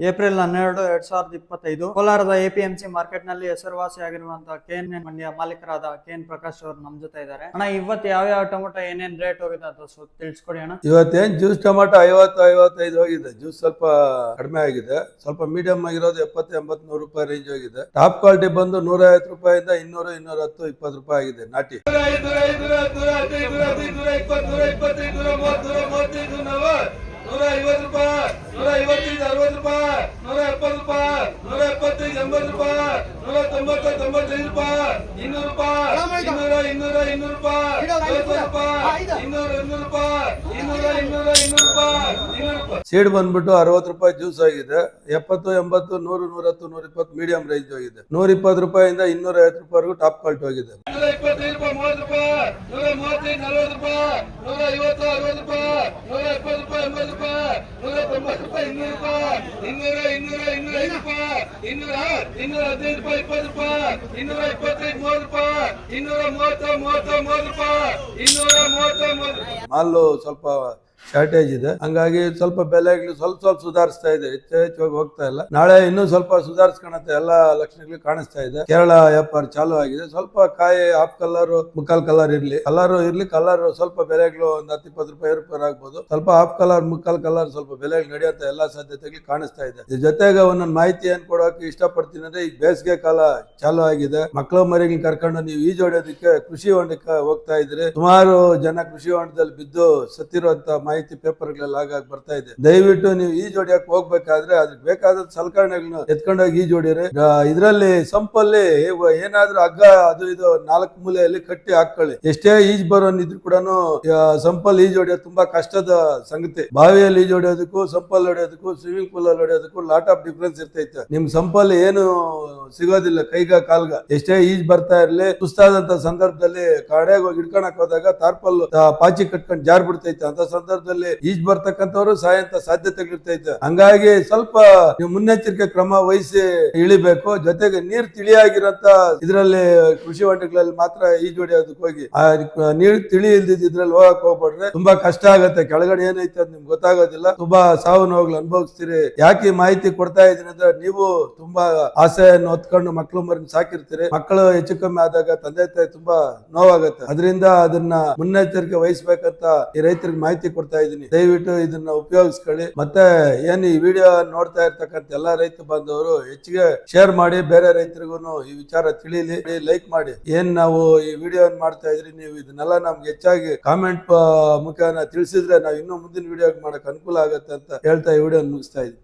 April ಹನ್ನೆರಡು ಎರಡ್ ಸಾವಿರದ ಇಪ್ಪತ್ತೈದು ಕೋಲಾರದ ಎಪಿಎಂಸಿ ಮಾರ್ಕೆಟ್ನಲ್ಲಿ ಹೆಸರುವಾಸಿಯಾಗಿರುವಂತಹ ಕೆಎನ್ ಮಂಡಿಯ ಮಾಲೀಕರಾದ ಕೆಎನ್ ಪ್ರಕಾಶ್ ಅವರು ನಮ್ಮ ಜೊತೆ ಇದ್ದಾರೆ ಅಣ್ಣ ಇವತ್ತು ಯಾವ ಯಾವ ಟೊಮೊಟೊ ಏನೇನ್ ರೇಟ್ ಹೋಗಿದೆ ಅಂತ ಸ್ವಲ್ಪ ತಿಳಿಸ್ಕೊಡಿ ಅಣ್ಣ ಇವತ್ತೇನ್ ಜ್ಯೂಸ್ ಟೊಮೆಟೊ ಐವತ್ತು ಐವತ್ತೈದು ಹೋಗಿದೆ ಜ್ಯೂಸ್ ಸ್ವಲ್ಪ ಕಡಿಮೆ ಆಗಿದೆ ಸ್ವಲ್ಪ ಮೀಡಿಯಂ ಆಗಿರೋದು ಎಪ್ಪತ್ತು ಎಂಬತ್ತು ನೂರು ರೂಪಾಯಿ ರೇಂಜ್ ಹೋಗಿದೆ ಟಾಪ್ ಕ್ವಾಲಿಟಿ ಬಂದು ನೂರ ಐವತ್ತು ರೂಪಾಯಿಂದ ಇನ್ನೂರು ಇನ್ನೂರ ಹತ್ತು ಇಪ್ಪತ್ತು ರೂಪಾಯಿ ಆಗಿದೆ ನಾಟಿ ನೂರ ಐವತ್ತು ರೂಪಾಯಿ ನೂರ ಐವತ್ತೈದು ಅರವತ್ತು ರೂಪಾಯಿ ನೂರ ಎಪ್ಪತ್ತು ರೂಪಾಯಿ ಎಂಬತ್ತು ರೂಪಾಯಿ ನೂರ ತೊಂಬತ್ತು ತೊಂಬತ್ತೈದು ರೂಪಾಯಿ ಇನ್ನೂರು ರೂಪಾಯಿ ಇನ್ನೂರ ಇನ್ನೂರ ಇನ್ನೂರು ರೂಪಾಯಿ ರೂಪಾಯಿ ಇನ್ನೂರ ಇನ್ನೂರು ರೂಪಾಯಿ ಇನ್ನೂರ ಇನ್ನೂರ ಇನ್ನೂರು ರೂಪಾಯಿ ಇನ್ನೂರು ರೂಪಾಯಿ. ಸೀಡ್ ಬಂದ್ಬಿಟ್ಟು ಅರವತ್ತು ರೂಪಾಯಿ ಜ್ಯೂಸ್ ಆಗಿದೆ. ಎಪ್ಪತ್ತು ಎಂಬತ್ತು ನೂರು ನೂರತ್ತು ನೂರ ಇಪ್ಪತ್ತು ಮೀಡಿಯಂ ರೇಂಜ್ ಹೋಗಿದೆ. ನೂರ ಇಪ್ಪತ್ತು ರೂಪಾಯಿಂದ ಇನ್ನೂರ ಐವತ್ತು ರೂಪಾಯಿವರೆಗೂ ಟಾಪ್ ಕ್ವಾಲಿಟಿ ಹೋಗಿದೆ. ನೂರ ಇಪ್ಪತ್ತೈದು ರೂಪಾಯಿ ಮೂವತ್ತು ರೂಪಾಯಿ ನೂರ ಮೂವತ್ತೈದು ನಲವತ್ತು ರೂಪಾಯಿ ನೂರ ಐವತ್ತು ಅರವತ್ತು ರೂಪಾಯಿ ನೂರ ಇಪ್ಪತ್ತು ರೂಪಾಯಿ ಎಂಬತ್ತು ರೂಪಾಯಿ ನೂರ ತೊಂಬತ್ತು ರೂಪಾಯಿ ಇನ್ನೂರು ರೂಪಾಯಿ ಇನ್ನೂರ ಇನ್ನೂರ ರೂಪಾಯಿ ಇನ್ನೂರ ಇನ್ನೂರ ಹದಿನೈದು ರೂಪಾಯಿ, ಇಪ್ಪತ್ತು ರೂಪಾಯಿ, ಇನ್ನೂರ ಇಪ್ಪತ್ತೈದು, ಮೂವತ್ತು ರೂಪಾಯಿ, ಇನ್ನೂರ ಮೂವತ್ತು ಮೂವತ್ತು ಮೂವತ್ತು ರೂಪಾಯಿ, ಇನ್ನೂರ ಮೂವತ್ತ, ಮೂವತ್ತು ಅಲ್ಲೂ ಸ್ವಲ್ಪ ಶಾರ್ಟೇಜ್ ಇದೆ. ಹಂಗಾಗಿ ಸ್ವಲ್ಪ ಬೆಲೆಗಳು ಸ್ವಲ್ಪ ಸ್ವಲ್ಪ ಸುಧಾರಿಸ್ತಾ ಇದೆ. ಹೆಚ್ಚು ಹೆಚ್ಚಾಗಿ ಹೋಗ್ತಾ ಇಲ್ಲ. ನಾಳೆ ಇನ್ನೂ ಸ್ವಲ್ಪ ಸುಧಾರಿಸ್ಕೊಳತ್ತೆ ಎಲ್ಲ ಲಕ್ಷಣಗಳು ಕಾಣಿಸ್ತಾ ಇದೆ. ಕೇರಳ ವ್ಯಾಪಾರ ಚಾಲು ಆಗಿದೆ. ಸ್ವಲ್ಪ ಕಾಯಿ, ಹಾಫ್ ಕಲರ್, ಮುಕ್ಕಾಲ್ ಕಲರ್ ಇರ್ಲಿ. ಕಲರ್ ಇರ್ಲಿ, ಕಲರ್ ಸ್ವಲ್ಪ ಬೆಲೆಗಳು ಒಂದ್ ಹತ್ತು, ಇಪ್ಪತ್ತು ರೂಪಾಯಿ ರೂಪಾಯಿ ಆಗ್ಬೋದು. ಸ್ವಲ್ಪ ಹಾಫ್ ಕಲರ್, ಮುಕ್ಕಾಲ್ ಕಲರ್ ಸ್ವಲ್ಪ ಬೆಲೆಗಳು ನಡೆಯುತ್ತೆ. ಎಲ್ಲಾ ಸಾಧ್ಯತೆಗಳು ಕಾಣಿಸ್ತಾ ಇದೆ. ಜೊತೆಗೆ ಒಂದೊಂದು ಮಾಹಿತಿ ಏನ್ ಕೊಡೋಕೆ ಇಷ್ಟಪಡ್ತೀನಿ ಅಂದ್ರೆ ಈಗ ಬೇಸಿಗೆ ಕಾಲ ಚಾಲು ಆಗಿದೆ. ಮಕ್ಕಳು ಮರಿಗಳನ್ನ ಕರ್ಕೊಂಡು ನೀವು ಈಜು ಹೊಡೆಯೋದಕ್ಕೆ ಕೃಷಿ ಹೊಂಡಕ್ಕೆ ಹೋಗ್ತಾ ಇದ್ರಿ ಸುಮಾರು ಜನ ಕೃಷಿ ಹೊಂಡದಲ್ಲಿ ಬಿದ್ದು ಸತ್ತಿರುವಂತ ಮಾಹಿತಿ ಪೇಪರ್ಗಳಲ್ಲಿ ಆಗಾಗ ಬರ್ತಾ ಇದೆ. ದಯವಿಟ್ಟು ನೀವು ಈ ಹೊಡಿಯಕ್ ಹೋಗ್ಬೇಕಾದ್ರೆ ಅದಕ್ಕೆ ಬೇಕಾದ ಸಲಕರಣೆಗಳನ್ನ ಎತ್ಕೊಂಡೋಗಿ ಈ ಜೋಡಿರಿ ಇದರಲ್ಲಿ ಸಂಪಲ್ಲಿ ಏನಾದ್ರೂ ಹಗ್ಗ ಅದು ಇದು ನಾಲ್ಕು ಮೂಲೆಯಲ್ಲಿ ಕಟ್ಟಿ ಹಾಕೊಳ್ಳಿ ಎಷ್ಟೇ ಈಜ್ ಬರೋನಿದ್ರು ಕೂಡ ಸಂಪಲ್ ಈಜ್ ಹೊಡೆಯೋದು ತುಂಬಾ ಕಷ್ಟದ ಸಂಗತಿ. ಬಾವಿಯಲ್ಲಿ ಈಜ್ ಹೊಡಿಯೋದಕ್ಕೂ ಸಂಪಲ್ ಹೊಡೆಯೋದಕ್ಕೂ ಸ್ವಿಮ್ಮಿಂಗ್ ಪೂಲ್ ಅಲ್ಲಿ ಹೊಡೆಯೋದಕ್ಕೂ ಲಾಟ್ ಆಫ್ ಡಿಫ್ರೆನ್ಸ್ ಇರ್ತೈತೆ. ನಿಮ್ ಸಂಪಲ್ ಏನು ಸಿಗೋದಿಲ್ಲ ಕೈಗ ಕಾಲ್ಗ. ಎಷ್ಟೇ ಈಜ್ ಬರ್ತಾ ಇರ್ಲಿ, ಸುಸ್ತಾದಂತ ಸಂದರ್ಭದಲ್ಲಿ ಕಾಡೆಗೆ ಹೋಗಿ ಹಿಡ್ಕೊಳಕ್ ಹೋದಾಗ ತಾರ್ಪಲ್ ಪಾಚಿ ಕಟ್ಕೊಂಡು ಜಾರ್ ಬಿಡ್ತೈತೆ. ಅಂತ ಸಂದರ್ಭದಲ್ಲಿ ಈಜ್ ಬರ್ತಕ್ಕಂಥವ್ರು ಸಾಯಂತ ಸಾಧ್ಯತೆಗಳಿರ್ತೈತೆ ಹಂಗಾಗಿ ಸ್ವಲ್ಪ ಮುನ್ನೆಚ್ಚರಿಕೆ ಕ್ರಮ ವಹಿಸಿ ಇಳಿಬೇಕು. ಜೊತೆಗೆ ನೀರ್ ತಿಳಿಯಾಗಿರಂತ ಇದರಲ್ಲಿ ಕೃಷಿ ಹೊಂಡಗಳಲ್ಲಿ ಮಾತ್ರ ಈಜು ಹೊಡಿಯೋದಕ್ಕೆ ಹೋಗಿ ನೀರ್ ತಿಳಿ ಇಲ್ದಿದ್ ಇದ್ರಲ್ಲಿ ಹೋಗಕ್ ಹೋಗ್ಬಿಟ್ರೆ ತುಂಬಾ ಕಷ್ಟ ಆಗತ್ತೆ. ಕೆಳಗಡೆ ಏನೈತೆ ಅಂತ ನಿಮ್ಗೆ ಗೊತ್ತಾಗೋದಿಲ್ಲ. ತುಂಬಾ ಸಾವು ನೋವುಗಳು ಅನುಭವಿಸ್ತೀರಿ. ಯಾಕೆ ಮಾಹಿತಿ ಕೊಡ್ತಾ ಇದೀನಿ ಅಂದ್ರೆ ನೀವು ತುಂಬಾ ಆಸೆಯನ್ನು ಹೊತ್ಕೊಂಡು ಮಕ್ಕಳು ಮರಿ ಸಾಕಿರ್ತೀರಿ. ಮಕ್ಕಳು ಹೆಚ್ಚು ಕಮ್ಮಿ ಆದಾಗ ತಂದೆ ತಾಯಿ ತುಂಬಾ ನೋವಾಗತ್ತೆ. ಅದರಿಂದ ಅದನ್ನ ಮುನ್ನೆಚ್ಚರಿಕೆ ವಹಿಸ್ಬೇಕಂತ ಈ ರೈತರಿಗೆ ಮಾಹಿತಿ ಕೊಡ್ತಾ ಇದ್ದೀನಿ. ದಯವಿಟ್ಟು ಇದನ್ನ ಉಪಯೋಗಿಸ್ಕೊಳ್ಳಿ. ಮತ್ತೆ ಏನ್ ಈ ವಿಡಿಯೋ ನೋಡ್ತಾ ಇರ್ತಕ್ಕಂಥ ಎಲ್ಲಾ ರೈತ ಬಾಂಧವರು ಹೆಚ್ಚಿಗೆ ಶೇರ್ ಮಾಡಿ, ಬೇರೆ ರೈತರಿಗೂ ಈ ವಿಚಾರ ತಿಳಿಲಿ ಲೈಕ್ ಮಾಡಿ. ಏನ್ ನಾವು ಈ ವಿಡಿಯೋ ಮಾಡ್ತಾ ಇದ್ರಿ, ನೀವು ಇದನ್ನೆಲ್ಲ ನಮ್ಗೆ ಹೆಚ್ಚಾಗಿ ಕಾಮೆಂಟ್ ಮುಖಾನ ತಿಳಿಸಿದ್ರೆ ನಾವು ಇನ್ನೂ ಮುಂದಿನ ವಿಡಿಯೋ ಮಾಡಕ್ ಅನುಕೂಲ ಆಗತ್ತೆ ಅಂತ ಹೇಳ್ತಾ ಈ ವಿಡಿಯೋ ಮುಗಿಸ್ತಾ ಇದ್ದೀನಿ.